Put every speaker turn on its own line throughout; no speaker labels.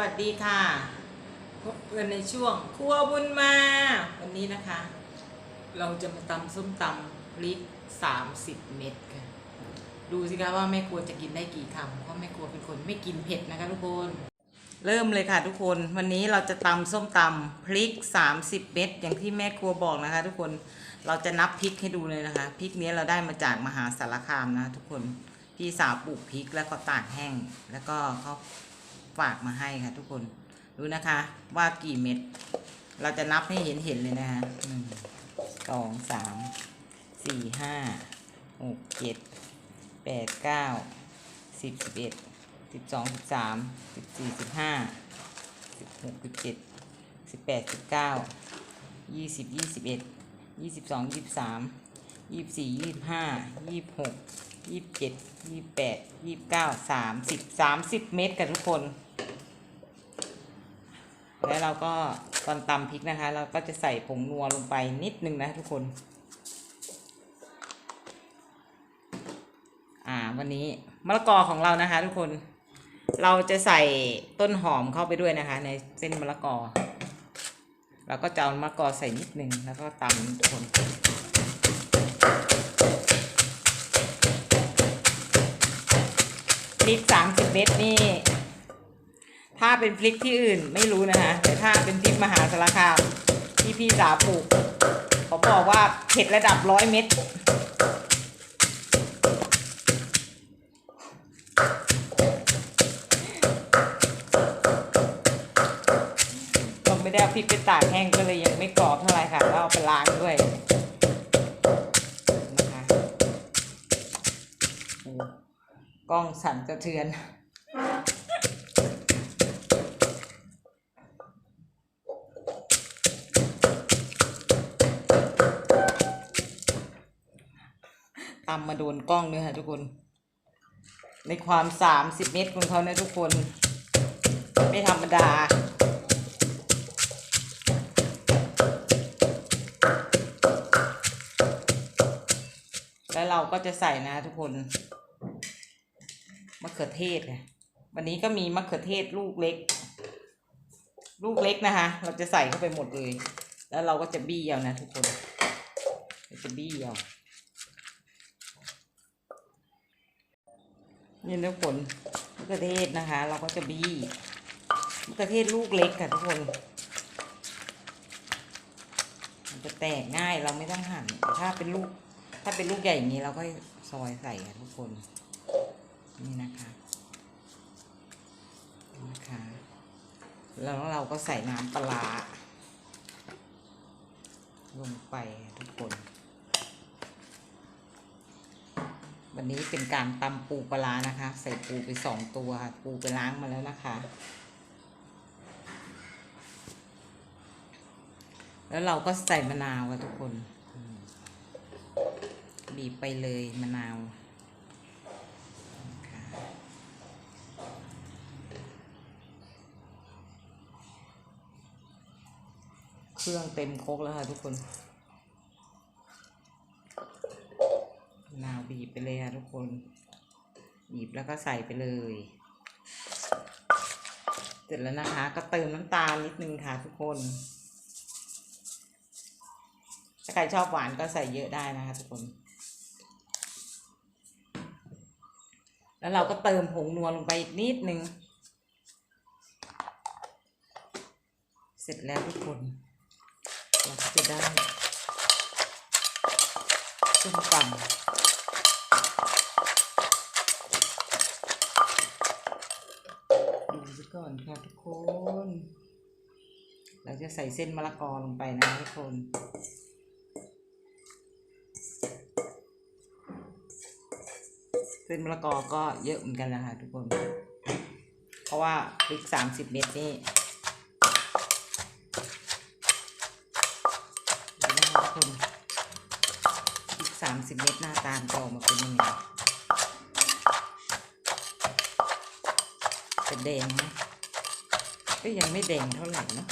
วัสดีค่ะ พบกันในช่วงครัวบุญมา วันนี้นะคะ เราจะมาตำส้มตำพริก30เม็ดค่ะ ดูสิคะว่าแม่ครัวจะกินได้กี่คำเพราะแม่ครัวเป็นคนไม่กินเผ็ดนะคะทุกคน เริ่มเลยค่ะทุกคนวันนี้เราจะตำส้มตำพริก30เม็ดอย่างที่แม่ครัวบอกนะคะ ทุกคนเราจะนับพริกให้ดูเลยนะคะพริกนี้เราได้มาจากมหาสารคามนะทุกคนพี่สาวปลูกพริกแล้วก็ตากแห้ง แล้วก็เขา ฝากมาให้ค่ะ ทุกคนดูนะคะ ว่ากี่เม็ด เราจะนับให้เห็นเห็นเลยนะคะหนึ่งสองสามสี่ห้าหกเจ็ดแปดเก้าสิบสิบเอ็ดสิบสองสิบสามสิบสี่สิบห้าสิบหกสิบเจ็ดสิบแปดสิบเก้ายี่สิบยี่สิบเอ็ดยี่สิบสองยี่สิบสามยี่สิบสี่ยี่สิบห้ายี่สิบหกยี่สิบเจ็ดยี่สิบแปดยี่สิบเก้าสามสิบสามสิบเมตรกันทุกคน แล้วเราก็ตอนตำพริกนะคะ เราก็จะใส่ผงนัวลงไปนิดนึงนะทุกคน อ่าวันนี้มะละกอของเรานะคะ ทุกคน เราจะใส่ต้นหอมเข้าไปด้วยนะคะ ในเส้นมะละกอ เราก็จะเอามะละกอใส่นิดนึงแล้วก็ตำทุกคนพริกสามสิบเม็ดนี่ ถ้าเป็นพริกที่อื่นไม่รู้นะคะ แต่ถ้าเป็นพริกมหาสารคามที่พี่สาปลูกเขาบอกว่าเผ็ดระดับร้อยเม็ดเราไม่ได้เอาพริกไปตากแห้งก็เลยยังไม่กรอบเท่าไหร่ค่ะแล้วเอาไปล้างด้วยนะคะโอ้กล้องสั่นสะเทือน ตำมาโดนกล้องด้วยค่ะทุกคน ในความสามสิบเมตรของเขานะทุกคน ไม่ธรรมดาแล้วเราก็จะใส่นะทุกคนมะเขือเทศค่ะวันนี้ก็มีมะเขือเทศลูกเล็ก ลูกเล็กนะคะ เราจะใส่เข้าไปหมดเลย แล้วเราก็จะบี้เอานะทุกคนจะบี้เอา นี่ทุกคนมะเขือเทศนะคะ เราก็จะบี้มะเขือเทศลูกเล็กค่ะทุกคน มันจะแตกง่ายเราไม่ต้องหั่นถ้าเป็นลูก ถ้าเป็นลูกใหญ่อย่างนี้เราก็ซอยใส่ค่ะทุกคน นี่นะคะนะคะ แล้วเราก็ใส่น้ำปลาลงไปทุกคน วันนี้เป็นการตำปูปลานะคะ ใส่ปูไปสองตัวปูไปล้างมาแล้วนะคะ แล้วเราก็ใส่มะนาวค่ะทุกคนบีบไปเลยมะนาวเครื่องเต็มครกแล้วค่ะทุกคนมะนาวบีบไปเลยค่ะ ทุกคน บีบแล้วก็ใส่ไปเลย เสร็จแล้วนะคะ ก็เติมน้ำตาลนิดนึงค่ะทุกคน ถ้าใครชอบหวานก็ใส่เยอะได้นะคะทุกคน แล้วเราก็เติมผงนัวลงไปอีกนิดนึง เสร็จแล้วทุกคนเราจะได้ส้มตำดูซะก่ อนค่ะทุกคน เราจะใส่เส้นมะละกอลงไปนะทุกคน เส้นมะละกอก็เยอะเหมือนกันนะคะทุกคน เพราะว่าพริกสามสิบเม็ดนี่ดูนะทุกคนพริกสามสิบเม็ดหน้าตามนจะออกมาเป็นยังไงจะแดงไหม ก็ยังไม่แดงเท่าไหร่นะ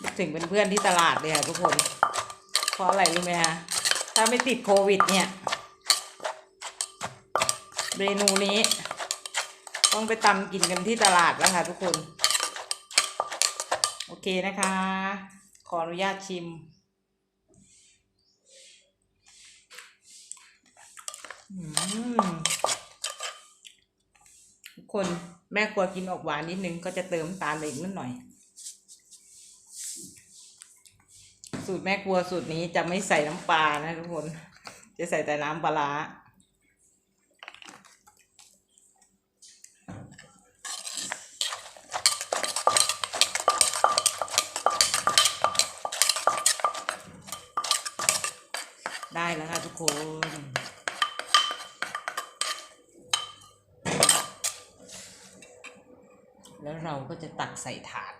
คิดถึงเพื่อนๆที่ตลาดเลยค่ะทุกคน เพราะอะไรรู้ไหมคะถ้าไม่ติดโควิดเนี่ยเมนูนี้ ต้องไปตำกินกันที่ตลาดแล้วค่ะทุกคน เคนะคะ ขออนุญาตชิม ทุกคนแม่ครัวกินออกหวานนิดนึงก็จะเติมตาลไปอีกนิดหน่อย สูตรแม่ครัวสูตรนี้จะไม่ใส่น้ำปลานะทุกคน จะใส่แต่น้ำปลาร้าได้แล้ว คนแล้วเราก็จะตักใส่ถาด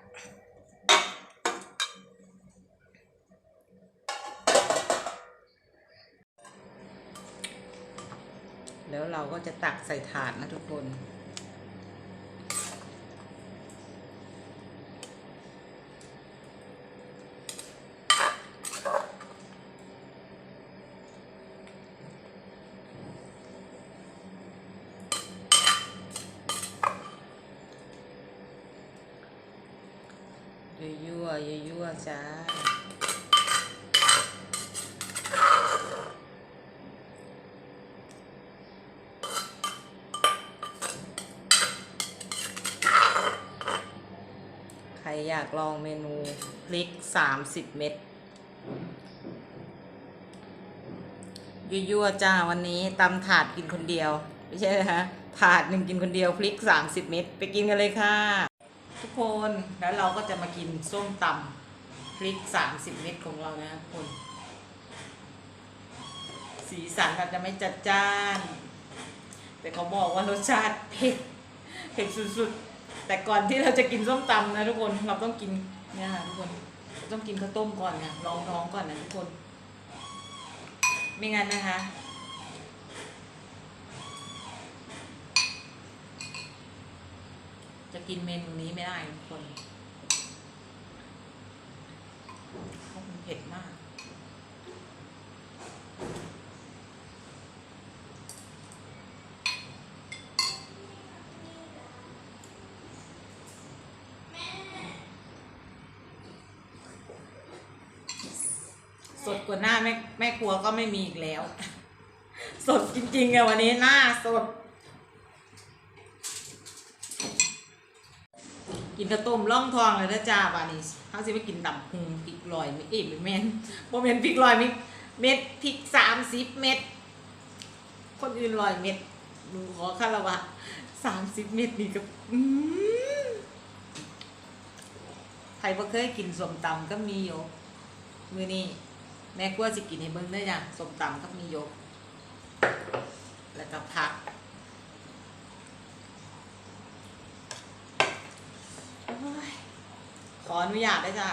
แล้วเราก็จะตักใส่ถาดนะทุกคน ยั่วยั่วยั่วๆจ้าใครอยากลองเมนูพริกสามสิบเม็ดยั่วๆจ้าวันนี้ตำถาดกินคนเดียว ไม่ใช่นะคะถาดหนึ่งกินคนเดียวพริกสามสิบเม็ดไปกินกันเลยค่ะ ทุกคนแล้วเราก็จะมากินส้มตำพริกสามสิบเม็ดของเรานะทุกคน สีสันอาจจะไม่จัดจ้าน แต่เขาบอกว่ารสชาติเผ็ดเผ็ดสุดๆ แต่ก่อนที่เราจะกินส้มตำนะทุกคนเราต้องกินเนี่ยค่ะทุกคนต้องกินข้าวต้มก่อนนะรองท้องก่อนนะทุกคน ไม่งั้นนะคะ จะ กินเมนูนี้ไม่ได้ทุกคนเพราะมันเผ็ดมาก สดกว่าหน้าแม่แม่ครัวก็ไม่มีอีกแล้ว สดจริงๆอะวันนี้หน้าสด กินข้าวต้มล่องทองเลยนะจ้าบานี้เขาสิไปกินดำพุงพริกลอยไม่เอ๋ไม่แม่นโมเมนพริกลอยมิเม็ดพริกสามสิบเม็ดคนอื่นลอยเม็ดหนูขอคารวะสามสิบเม็ดนี่ก็อืมใครบ่เคยกินสมตำก็มีอยู่มือนี้แม่กลัวสิกินให้เบิ่งได้อจ้ะสมตำก็มีโยกแล้วก็ผัก โอ้ย ขออนุญาตได้จ้ะ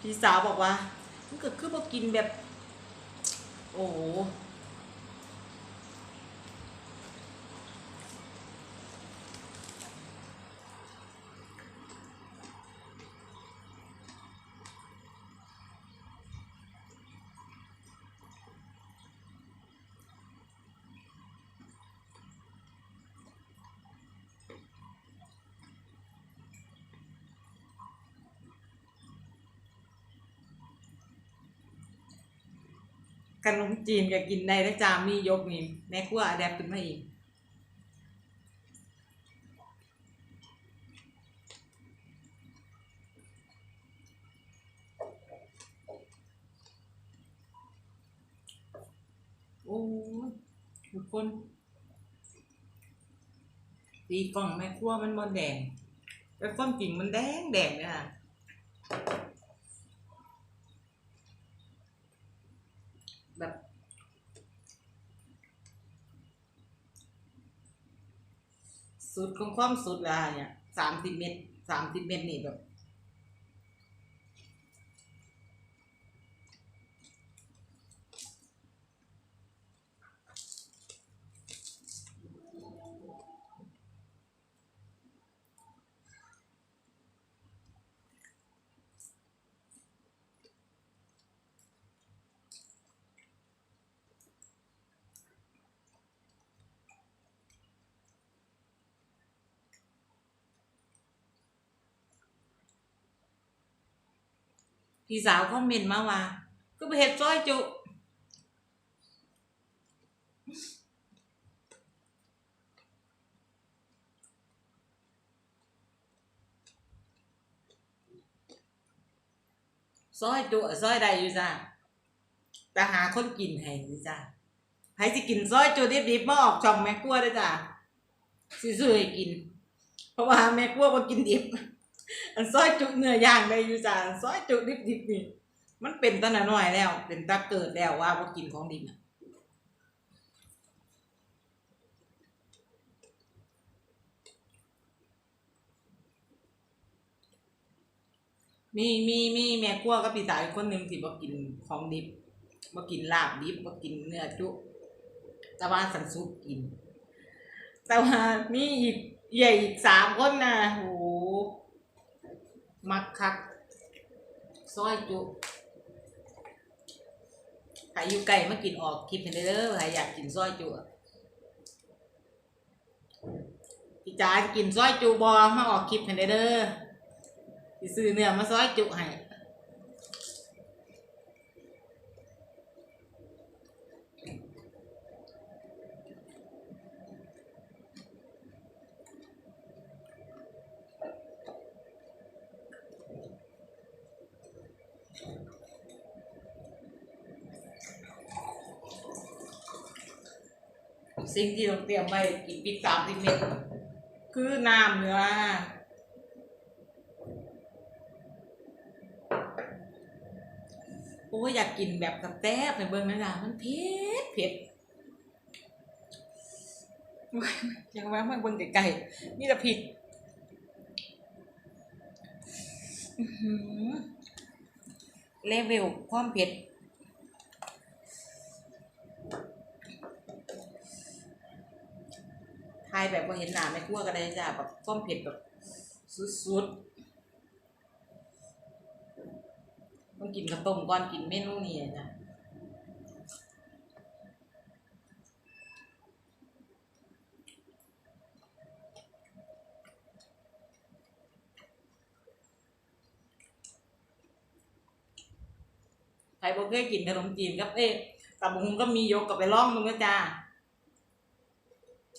พี่สาวบอกว่ามันก็คือบอกกินแบบ โอ้ ขนมจีนก็กินได้แล้วจามียกนี่แม่ครัวอะแดปขึ้นมาอีกโอ้ยทุกคนตีกล่องแม่ครัวมันมันแดงแต่ความจริงมันแดงแดงเลยค่ะ แบบ สุดของความสุดละเนี่ยสามสิบเมตรสามสิบเมตรนี่แบบ พี่สาวคอมเมนต์มาว่าก็ไปเห็ดซอยจุ ซอยจุซอยใดอยู่จ้าแต่หาคนกินให้อยู่จ้าใครสิกินซอยจุดิบๆมาออกช่องแม่กลัวได้อจ้าสิซื้อให้กิน เพราะว่าแม่กลัวบ่กินดิบ อันซอยจุเนื้อย่างได้อยู่จ้าซอยจุดิบๆนี่มันเป็นตั้งแต่น้อยแล้ว เป็นตาเกิดแล้วว่าบ่กินของดิบน่ะมีมีมีแม่ครัวกับพี่สาวอีกคนหนึ่งที่บ่กินของดิบบ่กินลาบดิบบ่กินเนื้อจุแต่ว่าสันสุกกิน แต่ว่ามีอีกใหญ่อีกสามคนนะโห มักคักซอยจุใครอยู่ไกลมากินออกคลิปให้ได้เด้อใครอยากกินซอยจุอพี่จ๋ากินซอยจุบอมาออกคลิปให้ได้เด้อสิซื้อเนื้อมาซอยจุให้ สิ่งที่เราเตรียมไว้กินปิดสามสิบเม็ดคือน้ำเนื้อโอ้ยอยากกินแบบกับแต้บในเบิ้งนะจ๊ะมันเผ็ดเผ็ดอ้ยยังว่ามันเบิ้งไก่ๆนี่แต่ผิดเลเวลความเผ็ดายแบบว่าเห็นหนาไม่กลัวก็ได้จ้ะแบบต้มเผ็ดแบบสุดๆต้องกินกระต้มก่อนกินเมนูนี้อะจ้ะใครบอกเคยกินขนมจีนกับเอ๊ะตับบุงก็มียกกับไปล่องมึงนะจ้า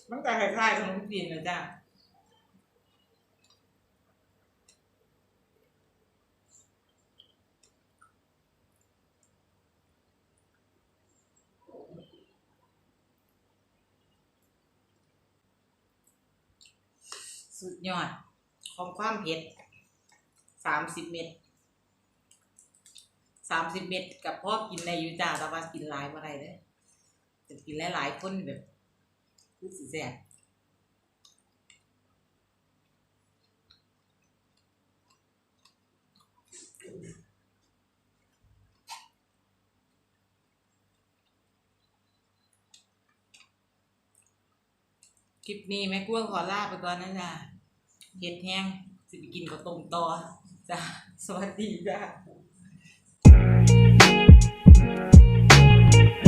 มันก็คล้ายๆขนมจีนนะจ้ะสุดยอด ของความเผ็ดสามสิบเม็ดสามสิบเม็ดกับพ่อกินในอยู่จ้าแต่ว่ากินหลายมาได้เลยจะกินหลายๆคนแบบ คือสิแซ่บคลิปนี้แม่กลัวขอลาไปก่อนนะจ๊ะเห็ดแห้งสิไปกินข้าวต้มต่อจ้ะสวัสดีจ้ะ